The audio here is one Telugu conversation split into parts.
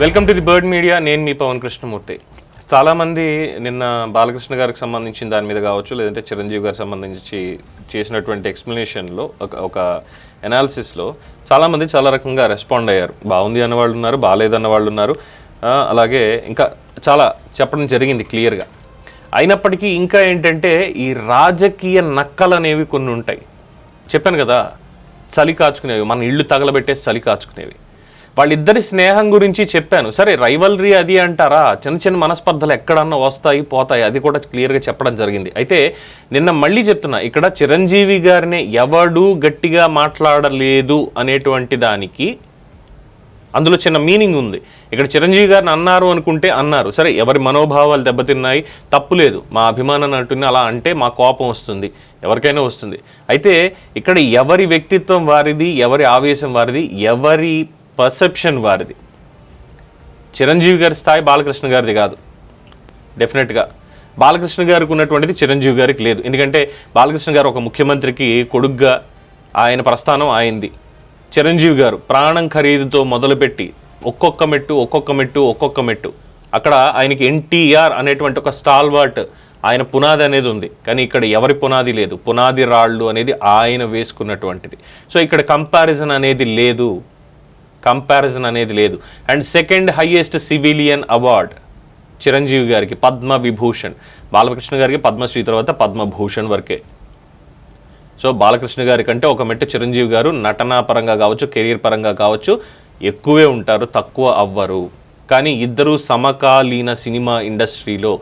Welcome to the bird media. నేను మీ పవన్ కృష్ణమూర్తి. చాలామంది నిన్న బాలకృష్ణ గారికి సంబంధించిన దాని మీద కావచ్చు లేదంటే చిరంజీవి గారికి సంబంధించి చేసినటువంటి ఎక్స్ప్లెనేషన్లో ఒక ఒక అనాలిసిస్లో చాలామంది చాలా రకంగా రెస్పాండ్ అయ్యారు. బాగుంది అన్న వాళ్ళు ఉన్నారు బాగాలేదన్న వాళ్ళు ఉన్నారు. అలాగే ఇంకా చాలా చెప్పడం జరిగింది క్లియర్గా అయినప్పటికీ ఇంకా ఏంటంటే ఈ రాజకీయ నక్కలు అనేవి కొన్ని ఉంటాయి. చెప్పాను కదా చలి కాచుకునేవి మన ఇళ్ళు తగలబెట్టేసి చలి కాచుకునేవి. వాళ్ళిద్దరి స్నేహం గురించి చెప్పాను. సరే రైవల్రీ అది అంటారా? చిన్న చిన్న మనస్పర్ధలు ఎక్కడన్నా వస్తాయి పోతాయి అది కూడా క్లియర్గా చెప్పడం జరిగింది. అయితే నిన్న మళ్ళీ చెప్తున్నా ఇక్కడ చిరంజీవి గారిని ఎవడు గట్టిగా మాట్లాడలేదు అనేటువంటి దానికి అందులో చిన్న మీనింగ్ ఉంది. ఇక్కడ చిరంజీవి గారిని అన్నారు అనుకుంటే అన్నారు. సరే ఎవరి మనోభావాలు దెబ్బతిన్నాయి? తప్పులేదు మా అభిమాన నటుని అలా అంటే మా కోపం వస్తుంది. ఎవరికైనా వస్తుంది. అయితే ఇక్కడ ఎవరి వ్యక్తిత్వం వారిది ఎవరి ఆవేశం వారిది ఎవరి పర్సెప్షన్ వారిది. చిరంజీవి గారి స్థాయి బాలకృష్ణ గారిది కాదు. డెఫినెట్గా బాలకృష్ణ గారికి ఉన్నటువంటిది చిరంజీవి గారికి లేదు. ఎందుకంటే బాలకృష్ణ గారు ఒక ముఖ్యమంత్రికి కొడుగ్గా ఆయన ప్రస్థానం ఆయింది చిరంజీవి గారు ప్రాణం ఖరీదుతో మొదలుపెట్టి ఒక్కొక్క మెట్టు ఒక్కొక్క మెట్టు ఒక్కొక్క మెట్టు. అక్కడ ఆయనకి ఎన్టీఆర్ అనేటువంటి ఒక స్టాల్వాట్ ఆయన పునాది అనేది ఉంది. కానీ ఇక్కడ ఎవరి పునాది లేదు. పునాది రాళ్ళు అనేది ఆయన వేసుకున్నటువంటిది. సో ఇక్కడ కంపారిజన్ అనేది లేదు. కంపారిజన్ అనేది లేదు. And second highest civilian award Chiranjeevi గారికి పద్మ విభూషణ్. బాలకృష్ణ గారికి పద్మశ్రీ తర్వాత పద్మభూషణ్ వరకే. సో బాలకృష్ణ గారి కంటే ఒక మెట్టు చిరంజీవి గారు నటనా పరంగా కావచ్చు కెరీర్ పరంగా కావచ్చు ఎక్కువే ఉంటారు తక్కువ అవ్వరు. కానీ ఇద్దరు సమకాలీన సినిమా ఇండస్ట్రీలో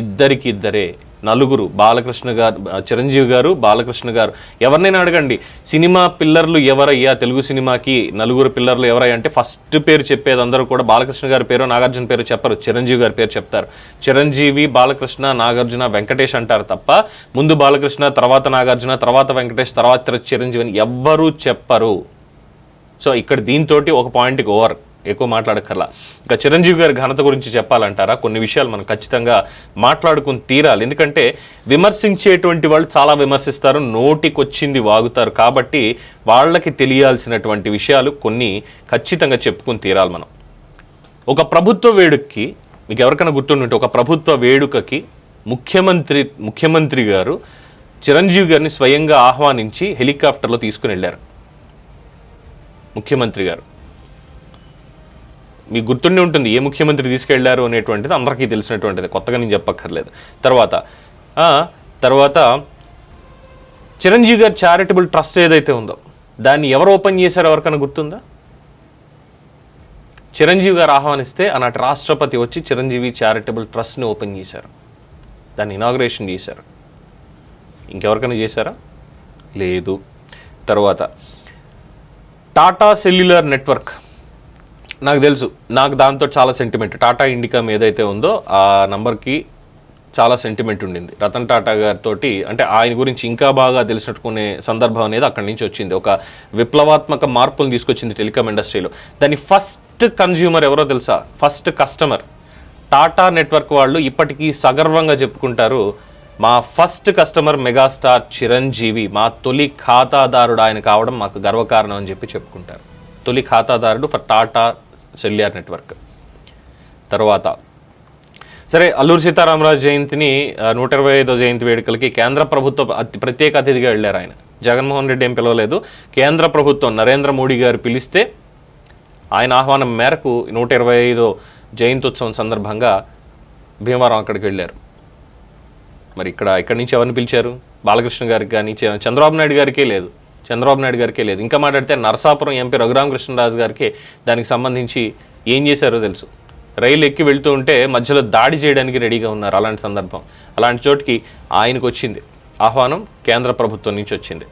ఇద్దరికిద్దరే నలుగురు బాలకృష్ణ గారు చిరంజీవి గారు బాలకృష్ణ గారు. ఎవరినైనా అడగండి. సినిమా పిల్లర్లు ఎవరయ్యా? తెలుగు సినిమాకి నలుగురు పిల్లర్లు ఎవరయ్యా? అంటే ఫస్ట్ పేరు చెప్పేది అందరూ కూడా బాలకృష్ణ గారి పేరు నాగార్జున పేరు చెప్పరు. చిరంజీవి గారి పేరు చెప్తారు. చిరంజీవి బాలకృష్ణ నాగార్జున వెంకటేష్ అంటారు తప్ప ముందు బాలకృష్ణ తర్వాత నాగార్జున తర్వాత వెంకటేష్ తర్వాత చిరంజీవి అని ఎవ్వరూ చెప్పరు. సో ఇక్కడ దీంతో ఒక పాయింట్కి ఓవర్. ఎక్కువ మాట్లాడక్కర్లా. ఇంకా చిరంజీవి గారి ఘనత గురించి చెప్పాలంటారా? కొన్ని విషయాలు మనం ఖచ్చితంగా మాట్లాడుకుని తీరాలి. ఎందుకంటే విమర్శించేటువంటి వాళ్ళు చాలా విమర్శిస్తారు నోటికొచ్చింది వాగుతారు. కాబట్టి వాళ్ళకి తెలియాల్సినటువంటి విషయాలు కొన్ని ఖచ్చితంగా చెప్పుకుని తీరాలి మనం. ఒక ప్రభుత్వ వేడుకకి మీకు ఎవరికైనా గుర్తుంటే ఒక ప్రభుత్వ వేడుకకి ముఖ్యమంత్రి ముఖ్యమంత్రి గారు చిరంజీవి గారిని స్వయంగా ఆహ్వానించి హెలికాప్టర్లో తీసుకుని వెళ్ళారు. ముఖ్యమంత్రి గారు. మీకు గుర్తుండి ఉంటుంది ఏ ముఖ్యమంత్రి తీసుకెళ్ళారు అనేటువంటిది అందరికీ తెలిసినటువంటిది. కొత్తగా నేను చెప్పక్కర్లేదు. తర్వాత తర్వాత చిరంజీవి గారి చారిటబుల్ ట్రస్ట్ ఏదైతే ఉందో దాన్ని ఎవరు ఓపెన్ చేశారో ఎవరికైనా గుర్తుందా? చిరంజీవి గారు ఆహ్వానిస్తే ఆనాటి రాష్ట్రపతి వచ్చి చిరంజీవి చారిటబుల్ ట్రస్ట్ని ఓపెన్ చేశారు. దాన్ని ఇనాగ్రేషన్ చేశారు. ఇంకెవరికైనా చేశారా? లేదు. తర్వాత టాటా సెల్యులర్ నెట్వర్క్ నాకు తెలుసు. నాకు దాంతో చాలా సెంటిమెంట్ టాటా ఇండికామ్ ఏదైతే ఉందో ఆ నంబర్కి చాలా సెంటిమెంట్ ఉండింది. రతన్ టాటా గారితో అంటే ఆయన గురించి ఇంకా బాగా తెలిసినట్టుకునే సందర్భం అనేది అక్కడి నుంచి వచ్చింది. ఒక విప్లవాత్మక మార్పులు తీసుకొచ్చింది టెలికాం ఇండస్ట్రీలో. దాని ఫస్ట్ కన్జ్యూమర్ ఎవరో తెలుసా? ఫస్ట్ కస్టమర్ టాటా నెట్వర్క్ వాళ్ళు ఇప్పటికీ సగర్వంగా చెప్పుకుంటారు మా ఫస్ట్ కస్టమర్ మెగాస్టార్ చిరంజీవి మా తొలి ఖాతాదారుడు ఆయన కావడం మాకు గర్వకారణం అని చెప్పి చెప్పుకుంటారు. తొలి ఖాతాదారుడు ఫర్ టాటా సెల్యులార్ నెట్వర్క్. తర్వాత సరే అల్లూరు సీతారామరాజు జయంతిని నూట ఇరవై ఐదో జయంతి వేడుకలకి కేంద్ర ప్రభుత్వ అతి ప్రత్యేక అతిథిగా వెళ్ళారు ఆయన. జగన్మోహన్ రెడ్డి ఏం పిలవలేదు. కేంద్ర ప్రభుత్వం నరేంద్ర మోడీ గారు పిలిస్తే ఆయన ఆహ్వానం మేరకు నూట ఇరవై ఐదో జయంత్యుత్సవం సందర్భంగా భీమవరం అక్కడికి వెళ్ళారు. మరి ఇక్కడ ఇక్కడి నుంచి ఎవరిని పిలిచారు? బాలకృష్ణ గారికి కానీ చ- చంద్రబాబు నాయుడు గారికే లేదు. చంద్రబాబు నాయుడు గారికే లేదు. ఇంకా మాట్లాడితే నరసాపురం ఎంపీ రఘురామకృష్ణరాజు గారికి దానికి సంబంధించి ఏం చేశారో తెలుసు. రైలు ఎక్కి వెళ్తూ ఉంటే మధ్యలో దాడి చేయడానికి రెడీగా ఉన్నారు అలాంటి సందర్భం. అలాంటి చోటుకి ఆయనకు వచ్చింది. ఆహ్వానం కేంద్ర ప్రభుత్వం నుంచి వచ్చింది.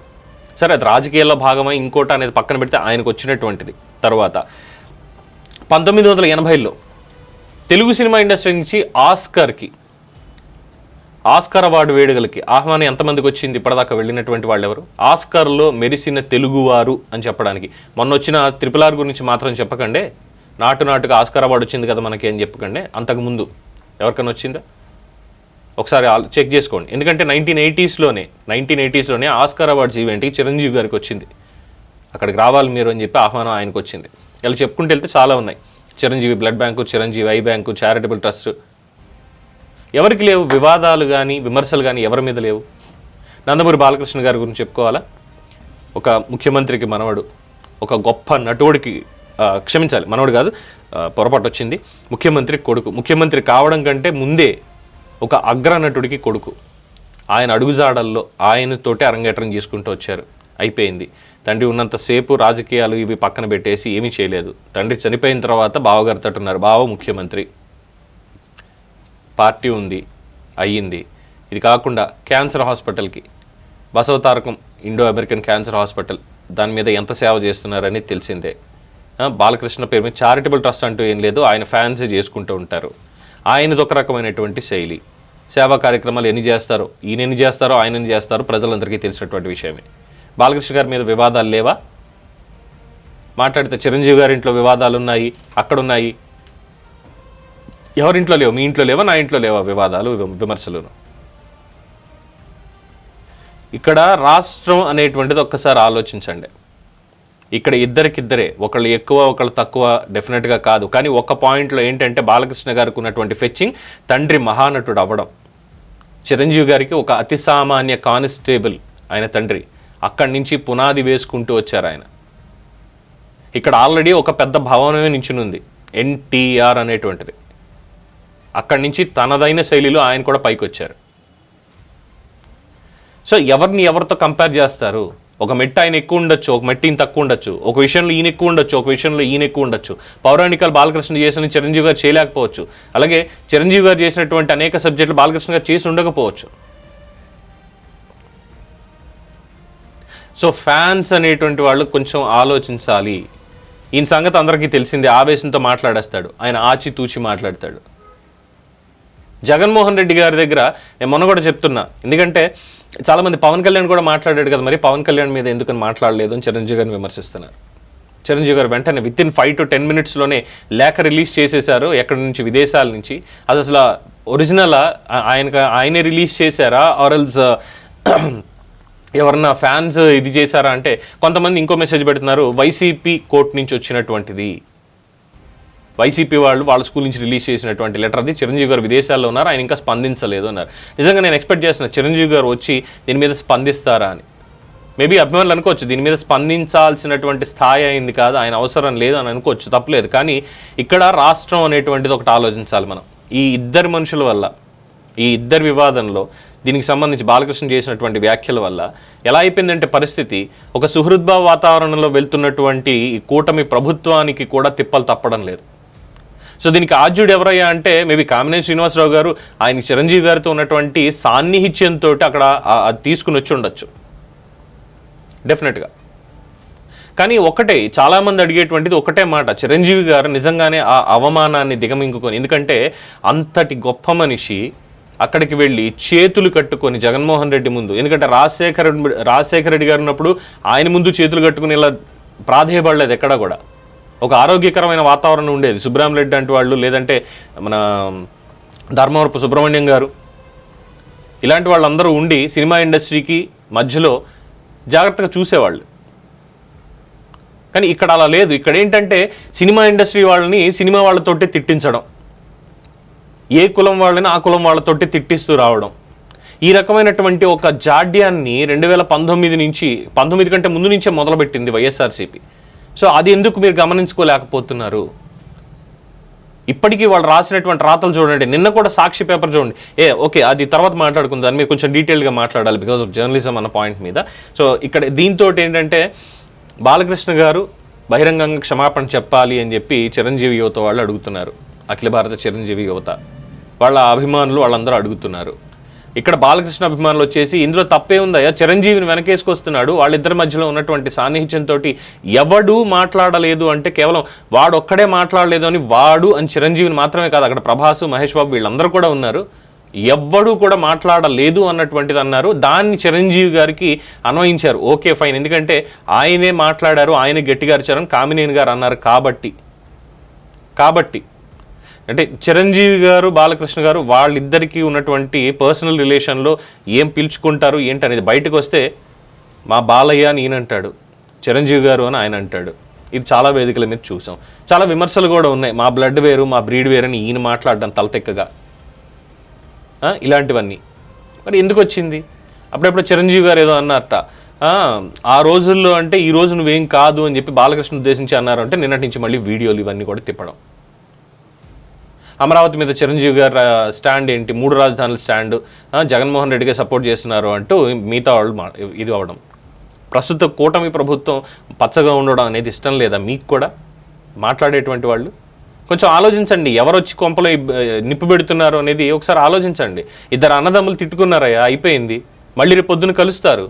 సరే అది రాజకీయాల్లో భాగమై ఇంకోటి అనేది పక్కన పెడితే ఆయనకు వచ్చినటువంటిది. తర్వాత పంతొమ్మిది వందల ఎనభైలో తెలుగు సినిమా ఇండస్ట్రీ నుంచి ఆస్కర్కి ఆస్కార్ అవార్డు వేడుకలకి ఆహ్వానం ఎంతమందికి వచ్చింది? ఇప్పటిదాకా వెళ్ళినటువంటి వాళ్ళు ఎవరు ఆస్కార్లో మెరిసిన తెలుగువారు అని చెప్పడానికి. మొన్న వచ్చిన త్రిపుల్ ఆర్ గురించి మాత్రం చెప్పకండి. నాటు నాటుగా ఆస్కార్ అవార్డు వచ్చింది కదా మనకి అని చెప్పకండి. అంతకుముందు ఎవరికైనా వచ్చిందా? ఒకసారి చెక్ చేసుకోండి. ఎందుకంటే నైన్టీన్ ఎయిటీస్లోనే నైన్టీన్ ఎయిటీస్లోనే ఆస్కార్ అవార్డ్స్ ఈవెంట్కి చిరంజీవి గారికి వచ్చింది. అక్కడికి రావాలి మీరు అని చెప్పి ఆహ్వానం ఆయనకు వచ్చింది ఇలా చెప్పుకుంటూ వెళ్తే చాలా ఉన్నాయి. Chiranjeevi blood bank Chiranjeevi eye bank charitable trust ఎవరికి లేవు? వివాదాలు కానీ విమర్శలు కానీ ఎవరి మీద లేవు? నందమూరి బాలకృష్ణ గారి గురించి చెప్పుకోవాలా? ఒక ముఖ్యమంత్రికి మనవడు ఒక గొప్ప నటుడికి క్షమించాలి మనవడు కాదు పొరపాటు వచ్చింది. ముఖ్యమంత్రి కొడుకు ముఖ్యమంత్రి కావడం కంటే ముందే ఒక అగ్రనటుడికి కొడుకు. ఆయన అడుగుజాడల్లో ఆయనతోటే అరంగేట్రం చేసుకుంటూ వచ్చారు. అయిపోయింది. తండ్రి ఉన్నంతసేపు రాజకీయాలు ఇవి పక్కన పెట్టేసి ఏమీ చేయలేదు. తండ్రి చనిపోయిన తర్వాత బావగారు తట్టున్నారు బావ ముఖ్యమంత్రి. పార్టీ ఉంది అయ్యింది. ఇది కాకుండా క్యాన్సర్ హాస్పిటల్కి. Basavatarakam Indo American cancer hospital దాని మీద ఎంత సేవ చేస్తున్నారని తెలిసిందే. బాలకృష్ణ పేరు మీద చారిటబుల్ ట్రస్ట్ అంటూ ఏం లేదు ఆయన ఫ్యాన్స్ చేసుకుంటూ ఉంటారు. ఆయనది ఒక రకమైనటువంటి శైలి. సేవా కార్యక్రమాలు ఎన్ని చేస్తారో ఈయన ఎన్ని చేస్తారో ఆయన ఎన్ని చేస్తారో ప్రజలందరికీ తెలిసినటువంటి విషయమే. బాలకృష్ణ గారి మీద వివాదాలు లేవా? మాట్లాడితే చిరంజీవి గారి ఇంట్లో వివాదాలు ఉన్నాయి అక్కడున్నాయి ఎవరింట్లో లేవు మీ ఇంట్లో లేవా నా ఇంట్లో లేవా వివాదాలు విమర్శలు ఇక్కడ రాష్ట్రం అనేటువంటిది ఒక్కసారి ఆలోచించండి. ఇక్కడ ఇద్దరికిద్దరే ఒకళ్ళు ఎక్కువ ఒకళ్ళు తక్కువ డెఫినెట్గా కాదు. కానీ ఒక పాయింట్లో ఏంటంటే బాలకృష్ణ గారికి ఉన్నటువంటి ఫెచ్చింగ్ తండ్రి మహానటుడు అవ్వడం. చిరంజీవి గారికి ఒక అతి సామాన్య కానిస్టేబుల్ ఆయన తండ్రి. అక్కడి నుంచి పునాది వేసుకుంటూ వచ్చారు ఆయన. ఇక్కడ ఆల్రెడీ ఒక పెద్ద భవనమే నించునుంది. ఎన్టీఆర్ అనేటువంటిది. అక్కడి నుంచి తనదైన శైలిలో ఆయన కూడా పైకి వచ్చారు సో ఎవరిని ఎవరితో కంపేర్ చేస్తారు? ఒక మెట్టు ఆయన ఎక్కువ ఉండొచ్చు ఒక మెట్టు ఈయన తక్కువ ఉండొచ్చు ఒక విషయంలో ఈయన ఎక్కువ ఉండొచ్చు ఒక విషయంలో ఈయన ఎక్కువ ఉండొచ్చు. పౌరాణికాలు బాలకృష్ణ చేసిన చిరంజీవి గారు చేయలేకపోవచ్చు. అలాగే చిరంజీవి గారు చేసినటువంటి అనేక సబ్జెక్టులు బాలకృష్ణ గారు చేసి ఉండకపోవచ్చు. సో ఫ్యాన్స్ అనేటువంటి వాళ్ళు కొంచెం ఆలోచించాలి. ఈయన సంగతి అందరికీ తెలిసిందే ఆవేశంతో మాట్లాడేస్తాడు ఆయన ఆచితూచి మాట్లాడతాడు. జగన్మోహన్ రెడ్డి గారి దగ్గర నేను మొన్న కూడా చెప్తున్నా. ఎందుకంటే చాలామంది పవన్ కళ్యాణ్ కూడా మాట్లాడాడు కదా మరి పవన్ కళ్యాణ్ మీద ఎందుకని మాట్లాడలేదు అని చిరంజీవి గారిని విమర్శిస్తున్నారు. చిరంజీవి గారు వెంటనే with in five to ten మినిట్స్లోనే లేఖ రిలీజ్ చేసేశారు ఎక్కడి నుంచి విదేశాల నుంచి. అది అసలు ఒరిజినల్ ఆయన ఆయనే రిలీజ్ చేశారా? ఆర్ఎల్స్ ఎవరన్నా ఫ్యాన్స్ ఇది చేశారా? అంటే కొంతమంది ఇంకో మెసేజ్ పెడుతున్నారు వైసీపీ కోర్టు నుంచి వచ్చినటువంటిది. వైసీపీ వాళ్ళు వాళ్ళ స్కూల్ నుంచి రిలీజ్ చేసినటువంటి లెటర్ అది. చిరంజీవి గారు విదేశాల్లో ఉన్నారు ఆయన ఇంకా స్పందించలేదు అన్నారు. నిజంగా నేను ఎక్స్పెక్ట్ చేస్తున్నా చిరంజీవి గారు వచ్చి దీని మీద స్పందిస్తారా అని. మేబీ అభిమానులు అనుకోవచ్చు దీని మీద స్పందించాల్సినటువంటి స్థాయి అయింది కాదు ఆయన అవసరం లేదు అని అనుకోవచ్చు తప్పలేదు. కానీ ఇక్కడ రాష్ట్రం అనేటువంటిది ఒకటి ఆలోచించాలి మనం. ఈ ఇద్దరు మనుషుల వల్ల ఈ ఇద్దరి వివాదంలో దీనికి సంబంధించి బాలకృష్ణ చేసినటువంటి వ్యాఖ్యల వల్ల ఎలా అయిపోయిందంటే పరిస్థితి ఒక సుహృద్భావ వాతావరణంలో వెళ్తున్నటువంటి ఈ కూటమి ప్రభుత్వానికి కూడా తిప్పలు తప్పడం లేదు. సో దీనికి ఆద్యుడు ఎవరయ్యా అంటే మేబీ కామినేని శ్రీనివాసరావు గారు. ఆయన చిరంజీవి గారితో ఉన్నటువంటి సాన్నిహిత్యంతో అక్కడ అది తీసుకుని వచ్చి ఉండొచ్చు. డెఫినెట్గా కానీ ఒకటే చాలామంది అడిగేటువంటిది ఒకటే మాట. చిరంజీవి గారు నిజంగానే ఆ అవమానాన్ని దిగమింగుకొని ఎందుకంటే అంతటి గొప్ప మనిషి అక్కడికి వెళ్ళి చేతులు కట్టుకొని జగన్మోహన్ రెడ్డి ముందు ఎందుకంటే రాజశేఖర రాజశేఖర రెడ్డి గారు ఉన్నప్పుడు ఆయన ముందు చేతులు కట్టుకుని ఇలా ప్రాధేయపడలేదు ఎక్కడా కూడా. ఒక ఆరోగ్యకరమైన వాతావరణం ఉండేది. సుబ్రహ్మ రెడ్డి అంటే వాళ్ళు లేదంటే మన ధర్మవరపు సుబ్రహ్మణ్యం గారు ఇలాంటి వాళ్ళందరూ ఉండి సినిమా ఇండస్ట్రీకి మధ్యలో జాగ్రత్తగా చూసేవాళ్ళు. కానీ ఇక్కడ అలా లేదు. ఇక్కడ ఏంటంటే సినిమా ఇండస్ట్రీ వాళ్ళని సినిమా వాళ్ళతోటి తిట్టించడం. ఏ కులం వాళ్ళని ఆ కులం వాళ్ళతోటి తిట్టిస్తూ రావడం. ఈ రకమైనటువంటి ఒక జాడ్యాన్ని రెండు వేల పంతొమ్మిది నుంచి పంతొమ్మిది కంటే ముందు నుంచే మొదలుపెట్టింది వైఎస్ఆర్సీపీ. సో అది ఎందుకు మీరు గమనించుకోలేకపోతున్నారు? ఇప్పటికీ వాళ్ళు రాసినటువంటి రాతలు చూడండి నిన్న కూడా సాక్షి పేపర్ చూడండి. ఏ ఓకే అది తర్వాత మాట్లాడుకుందాం మీరు కొంచెం డీటెయిల్గా మాట్లాడాలి బికాస్ ఆఫ్ జర్నలిజం అన్న పాయింట్ మీద. సో ఇక్కడ దీంతో ఏంటంటే బాలకృష్ణ గారు బహిరంగంగా క్షమాపణ చెప్పాలి అని చెప్పి చిరంజీవి యువత వాళ్ళు అడుగుతున్నారు. అఖిల భారత చిరంజీవి యువత. వాళ్ళ అభిమానులు వాళ్ళందరూ అడుగుతున్నారు. ఇక్కడ బాలకృష్ణ అభిమానులు వచ్చేసి ఇందులో తప్పే ఉందయ్యా చిరంజీవిని వెనకేసుకొస్తున్నాడు. వాళ్ళిద్దరి మధ్యలో ఉన్నటువంటి సాన్నిహిత్యంతో ఎవడూ మాట్లాడలేదు అంటే కేవలం వాడు ఒక్కడే మాట్లాడలేదు అని వాడు అని చిరంజీవిని మాత్రమే కాదు అక్కడ ప్రభాసు మహేష్ బాబు వీళ్ళందరూ కూడా ఉన్నారు. ఎవ్వడూ కూడా మాట్లాడలేదు అన్నటువంటిది అన్నారు. దాన్ని చిరంజీవి గారికి అన్వయించారు. Okay fine. ఎందుకంటే ఆయనే మాట్లాడారు ఆయన గట్టిగా అరిచారని కామినేని గారు అన్నారు కాబట్టి. కాబట్టి అంటే చిరంజీవి గారు బాలకృష్ణ గారు వాళ్ళిద్దరికీ ఉన్నటువంటి పర్సనల్ రిలేషన్లో ఏం పిలుచుకుంటారు ఏంటి అనేది బయటకు వస్తే మా బాలయ్య అని ఈయనంటాడు చిరంజీవి గారు అని ఆయన అంటాడు ఇది చాలా వేదికల మీద చూసాం. చాలా విమర్శలు కూడా ఉన్నాయి. మా బ్లడ్ వేరు మా బ్రీడ్ వేరు అని ఈయన మాట్లాడడం తలతెక్కగా. ఇలాంటివన్నీ. మరి ఎందుకు వచ్చింది? అప్పుడప్పుడు చిరంజీవి గారు ఏదో అన్నారట. ఆ, ఆ రోజుల్లో అంటే ఈ రోజు నువ్వేం కాదు అని చెప్పి బాలకృష్ణ ఉద్దేశించి అన్నారు అంటే నిన్నటి నుంచి మళ్ళీ వీడియోలు ఇవన్నీ కూడా తిప్పడం. అమరావతి మీద చిరంజీవి గారు స్టాండ్ ఏంటి? మూడు రాజధానుల స్టాండ్. జగన్మోహన్ రెడ్డిగా సపోర్ట్ చేస్తున్నారు అంటూ మిగతా వాళ్ళు ఇది అవడం ప్రస్తుత కూటమి ప్రభుత్వం పచ్చగా ఉండడం అనేది ఇష్టం లేదా మీకు కూడా? మాట్లాడేటువంటి వాళ్ళు? కొంచెం ఆలోచించండి. ఎవరు వచ్చి కొంపలో నిప్పు పెడుతున్నారు అనేది ఒకసారి ఆలోచించండి. ఇద్దరు అన్నదమ్ములు తిట్టుకున్నారయ్యా అయిపోయింది. మళ్ళీ రేపు పొద్దున కలుస్తారు.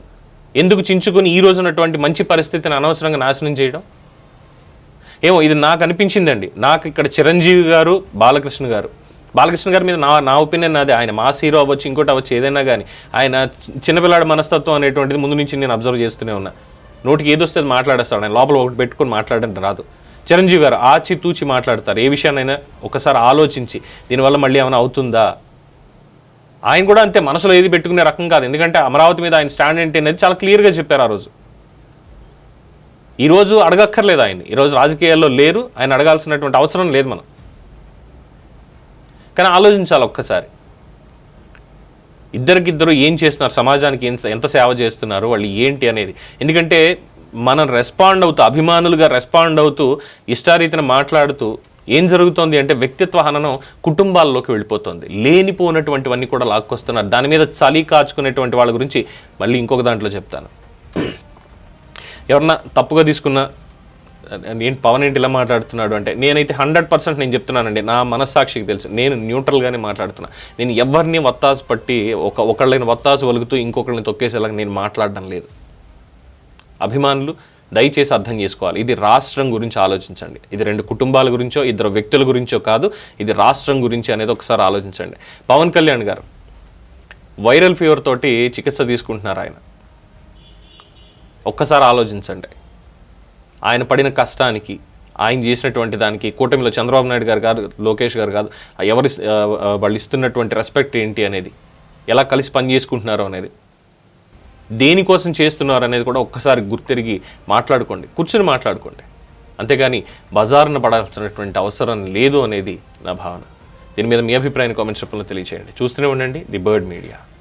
ఎందుకు చించుకొని ఈ రోజునటువంటి మంచి పరిస్థితిని అనవసరంగా నాశనం చేయడం? ఏమో ఇది నాకు అనిపించిందండి. నాకు ఇక్కడ చిరంజీవి గారు బాలకృష్ణ గారు. బాలకృష్ణ గారి మీద నా నా ఒపీనియన్ నాది ఆయన మాస్ హీరో అవ్వచ్చు ఇంకోటి అవ్వచ్చు ఏదైనా కానీ ఆయన చిన్నపిల్లాడి మనస్తత్వం అనేటువంటిది ముందు నుంచి నేను అబ్జర్వ్ చేస్తూనే ఉన్నా. నోటికి ఏదొస్తే అది మాట్లాడేస్తాడు. ఆయన లోపల ఒకటి పెట్టుకొని మాట్లాడడం రాదు. చిరంజీవి గారు ఆచి తూచి మాట్లాడతారు. ఏ విషయాన్నైనా ఒకసారి ఆలోచించి దీనివల్ల మళ్ళీ ఏమైనా అవుతుందా? ఆయన కూడా అంతే. మనసులో ఏది పెట్టుకునే రకం కాదు. ఎందుకంటే అమరావతి మీద ఆయన స్టాండ్ ఏంటి అనేది చాలా క్లియర్గా చెప్పారు ఆ రోజు. ఈరోజు అడగక్కర్లేదు ఆయన ఈరోజు రాజకీయాల్లో లేరు ఆయన అడగాల్సినటువంటి అవసరం లేదు మనం. కానీ ఆలోచించాలి ఒక్కసారి. ఇద్దరికిద్దరు ఏం చేస్తున్నారు సమాజానికి ఎంత ఎంత సేవ చేస్తున్నారు వాళ్ళు ఏంటి అనేది. ఎందుకంటే మనం రెస్పాండ్ అవుతూ అభిమానులుగా రెస్పాండ్ అవుతూ ఇష్టారీతిన మాట్లాడుతూ ఏం జరుగుతోంది అంటే వ్యక్తిత్వ హననం కుటుంబాల్లోకి వెళ్ళిపోతుంది. లేనిపోనటువంటివన్నీ కూడా లాక్కొస్తున్నారు. దాని మీద చలి కాచుకునేటువంటి వాళ్ళ గురించి మళ్ళీ ఇంకొక దాంట్లో చెప్తాను. ఎవరన్నా తప్పుగా తీసుకున్నా నేను పవన్ ఏంటి ఇలా మాట్లాడుతున్నాడు అంటే నేనైతే హండ్రెడ్ పర్సెంట్ నేను చెప్తున్నానండి నా మనస్సాక్షికి తెలుసు. నేను న్యూట్రల్గానే మాట్లాడుతున్నా. నేను ఎవరిని వత్తాసు పట్టి ఒక ఒకళ్ళని వత్తాసు వలుగుతూ ఇంకొకళ్ళని తొక్కేసేలాగా నేను మాట్లాడడం లేదు. అభిమానులు దయచేసి అర్థం చేసుకోవాలి. ఇది రాష్ట్రం గురించి ఆలోచించండి. ఇది రెండు కుటుంబాల గురించో ఇద్దరు వ్యక్తుల గురించో కాదు ఇది రాష్ట్రం గురించి అనేది ఒకసారి ఆలోచించండి. పవన్ కళ్యాణ్ గారు వైరల్ ఫీవర్ తోటి చికిత్స తీసుకుంటున్నారు ఆయన. ఒక్కసారి ఆలోచించండి. ఆయన పడిన కష్టానికి ఆయన చేసినటువంటి దానికి కూటమిలో చంద్రబాబు నాయుడు గారు కాదు లోకేష్ గారు కాదు ఎవరి వాళ్ళు ఇస్తున్నటువంటి రెస్పెక్ట్ ఏంటి అనేది ఎలా కలిసి పని చేసుకుంటున్నారో అనేది దేనికోసం చేస్తున్నారు అనేది కూడా ఒక్కసారి గుర్తిరిగి మాట్లాడుకోండి. కూర్చుని మాట్లాడుకోండి. అంతేగాని బజార్న పడాల్సినటువంటి అవసరం లేదు అనేది నా భావన. దీని మీద మీ అభిప్రాయాన్ని కామెంట్స్ రూపంలో తెలియజేయండి చూస్తూనే ఉండండి. The bird media.